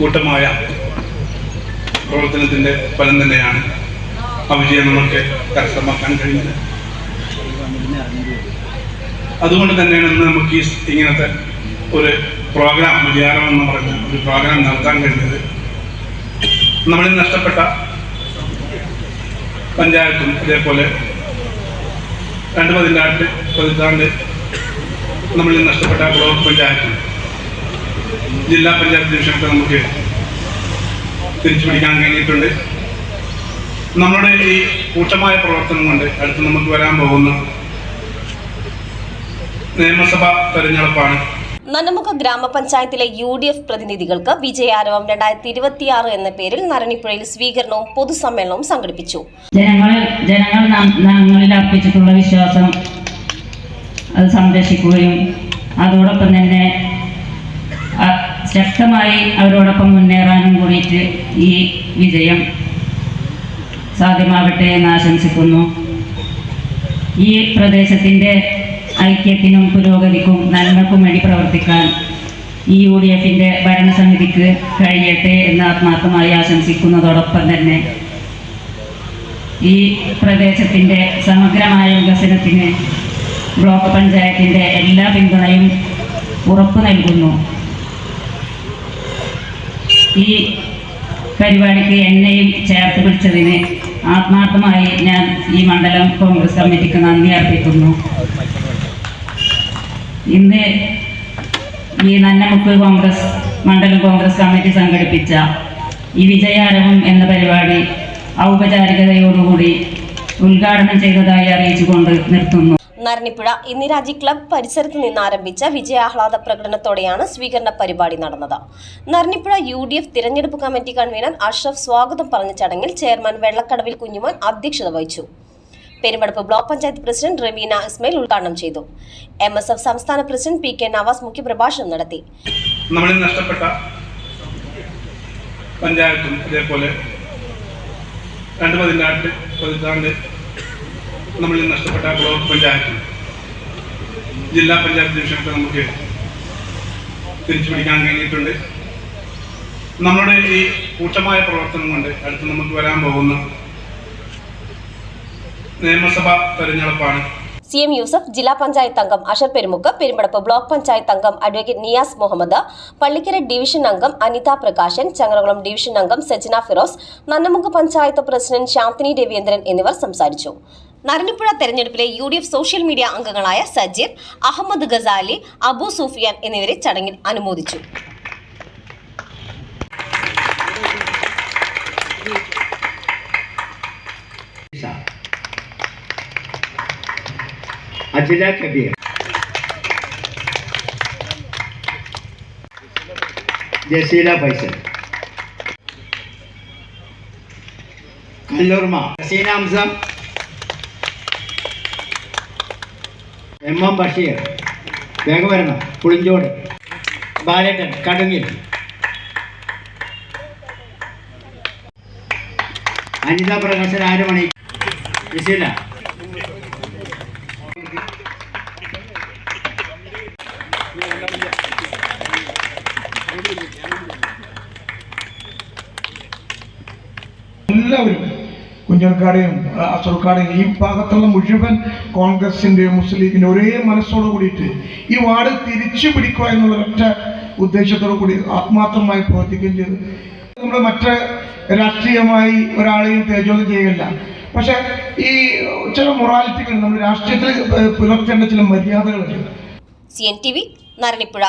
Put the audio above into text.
കൂട്ടമായ പ്രവർത്തനത്തിന്റെ ഫലം തന്നെയാണ് ആ വിജയം നമുക്ക് കരസ്ഥമാക്കാൻ കഴിഞ്ഞത്. അതുകൊണ്ട് തന്നെയാണ് ഇന്ന് നമുക്ക് ഈ ഇങ്ങനത്തെ ഒരു പ്രോഗ്രാം വിചാരം എന്ന് പറഞ്ഞ ഒരു പ്രോഗ്രാം നടത്താൻ കഴിഞ്ഞത്. നമ്മളിൽ നഷ്ടപ്പെട്ട പഞ്ചായത്തും അതേപോലെ രണ്ട് പതിറ്റാണ്ട് പതിറ്റാണ്ട് നമ്മളിൽ നഷ്ടപ്പെട്ട ബ്ലോക്ക് പഞ്ചായത്തും ജില്ലാ പഞ്ചായത്ത് ഡിവിഷനൊക്കെ നമുക്ക് തിരിച്ചു പിടിക്കാൻ കഴിഞ്ഞിട്ടുണ്ട്. നമ്മുടെ ഈ കൂട്ടമായ പ്രവർത്തനം കൊണ്ട് അടുത്ത് നമുക്ക് വരാൻ പോകുന്ന നിയമസഭാ തെരഞ്ഞെടുപ്പാണ്. നനമുഖ ഗ്രാമപഞ്ചായത്തിലെ യു ഡി എഫ് പ്രതിനിധികൾക്ക് വിജയാരവം രണ്ടായിരത്തി ഇരുപത്തിയാറ് എന്ന പേരിൽ നരണിപ്പുഴയിൽ സ്വീകരണവും പൊതുസമ്മേളനവും സംഘടിപ്പിച്ചു. ജനങ്ങൾ ജനങ്ങൾ ഞങ്ങളിൽ അർപ്പിച്ചിട്ടുള്ള വിശ്വാസം അത് സംരക്ഷിക്കുകയും അതോടൊപ്പം തന്നെ ശക്തമായി അവരോടൊപ്പം മുന്നേറാനും കൂടിയിട്ട് ഈ വിജയം സാധ്യമാവട്ടെ എന്ന് ആശംസിക്കുന്നു. ഈ പ്രദേശത്തിന്റെ ഐക്യത്തിനും പുരോഗതിക്കും നന്മക്കും വേണ്ടി പ്രവർത്തിക്കാൻ ഈ യു ഡി എഫിന്റെ ഭരണസമിതിക്ക് കഴിയട്ടെ എന്ന് ആത്മാർത്ഥമായി ആശംസിക്കുന്നതോടൊപ്പം തന്നെ ഈ പ്രദേശത്തിന്റെ സമഗ്രമായ വികസനത്തിന് ബ്ലോക്ക് പഞ്ചായത്തിന്റെ എല്ലാ പിന്തുണയും ഉറപ്പു നൽകുന്നു. ഈ പരിപാടിക്ക് എന്നെയും ചേർത്ത് പിടിച്ചതിന് ആത്മാർത്ഥമായി ഞാൻ ഈ മണ്ഡലം കോൺഗ്രസ് കമ്മിറ്റിക്ക് നന്ദി അർപ്പിക്കുന്നു. ഇന്ന് ഈ നന്നമുക്ക് കോൺഗ്രസ് മണ്ഡലം കോൺഗ്രസ് കമ്മിറ്റി സംഘടിപ്പിച്ച ഈ വിജയാരവം എന്ന പരിപാടി ഔപചാരികതയോടുകൂടി ഉദ്ഘാടനം ചെയ്തതായി അറിയിച്ചുകൊണ്ട് നിർത്തുന്നു. നരണിപ്പുഴ ഇന്ദിരാജി ക്ലബ് പരിസരത്ത് നിന്ന് ആരംഭിച്ച വിജയാഹ്ലാദ പ്രകടനത്തോടെയാണ് സ്വീകരണ പരിപാടി നടന്നത്. നരണിപ്പുഴ യു ഡി എഫ് തിരഞ്ഞെടുപ്പ് കമ്മിറ്റി കൺവീനർ അഷ്റഫ് സ്വാഗതം പറഞ്ഞ ചടങ്ങിൽ ചെയർമാൻ വെള്ളക്കടവിൽ കുഞ്ഞുമോൻ അധ്യക്ഷത വഹിച്ചു. പെരുമടപ്പ് ബ്ലോക്ക് പഞ്ചായത്ത് പ്രസിഡന്റ് റവീന ഇസ്മയിൽ ഉദ്ഘാടനം ചെയ്തു. എം എസ് എഫ് സംസ്ഥാന പ്രസിഡന്റ് പി കെ നവാസ് മുഖ്യപ്രഭാഷണം നടത്തി. നഷ്ടപ്പെട്ട പഞ്ചായത്തും അതേപോലെ രണ്ട് പതിറ്റാണ്ട് പതിറ്റാണ്ട് നമ്മളിൽ നഷ്ടപ്പെട്ട ബ്ലോക്ക് പഞ്ചായത്ത് ജില്ലാ പഞ്ചായത്ത് ഡിവിഷനൊക്കെ നമുക്ക് തിരിച്ചു പിടിക്കാൻ കഴിഞ്ഞിട്ടുണ്ട്. നമ്മുടെ ഈ കൂട്ടമായ പ്രവർത്തനം കൊണ്ട് അടുത്ത് നമുക്ക് വരാൻ പോകുന്ന നിയമസഭാ തെരഞ്ഞെടുപ്പാണ് സി എം യൂസഫ് ജില്ലാ പഞ്ചായത്ത് അംഗം അഷർ പെരുമുക്ക് പെരുമ്പടപ്പ് ബ്ലോക്ക് പഞ്ചായത്ത് അംഗം അഡ്വക്കേറ്റ് നിയാസ് മുഹമ്മദ് പള്ളിക്കര ഡിവിഷൻ അംഗം അനിത പ്രകാശൻ ചങ്ങരകുളം ഡിവിഷൻ അംഗം സജ്ന ഫിറോസ് നന്നമുക്ക് പഞ്ചായത്ത് പ്രസിഡന്റ് ശാന്തിനി രവീന്ദ്രൻ എന്നിവർ സംസാരിച്ചു. നരണിപ്പുഴ തെരഞ്ഞെടുപ്പിലെ U D F social media അംഗങ്ങളായ സജീർ അഹമ്മദ് ഗസാലി അബു സൂഫിയാൻ എന്നിവരെ ചടങ്ങിൽ അനുമോദിച്ചു. Ajila Kabeer. Jaseela Faisal. Kallurma Haseena Hamza M M Basheer. വേഗം വരണം. പുളിഞ്ചോട്. ബാലേട്ടൻ കടുങ്ങിൽ. അനിത പ്രകാശൻ ആര് മണി എല്ലാവരും കുഞ്ഞൽക്കാടെയും അസുർക്കാടെയും ഈ ഭാഗത്തുള്ള മുഴുവൻ കോൺഗ്രസിന്റെ മുസ്ലിം ലീഗിന്റെ ഒരേ മനസ്സോട് കൂടിയിട്ട് ഈ വാർഡ് തിരിച്ചു പിടിക്കുക എന്നുള്ള ഒറ്റ ഉദ്ദേശത്തോടു കൂടി ആത്മാർത്ഥമായി പ്രവർത്തിക്കുകയും ചെയ്തു. നമ്മൾ മറ്റ് രാഷ്ട്രീയമായി ഒരാളെയും തേജോധം ചെയ്യുകയല്ല. പക്ഷെ ഈ ചില മൊറാലിറ്റികൾ നമ്മൾ രാഷ്ട്രീയത്തിൽ പുലർത്തേണ്ട ചില മര്യാദകളുണ്ട് C N T V Naranipuzha.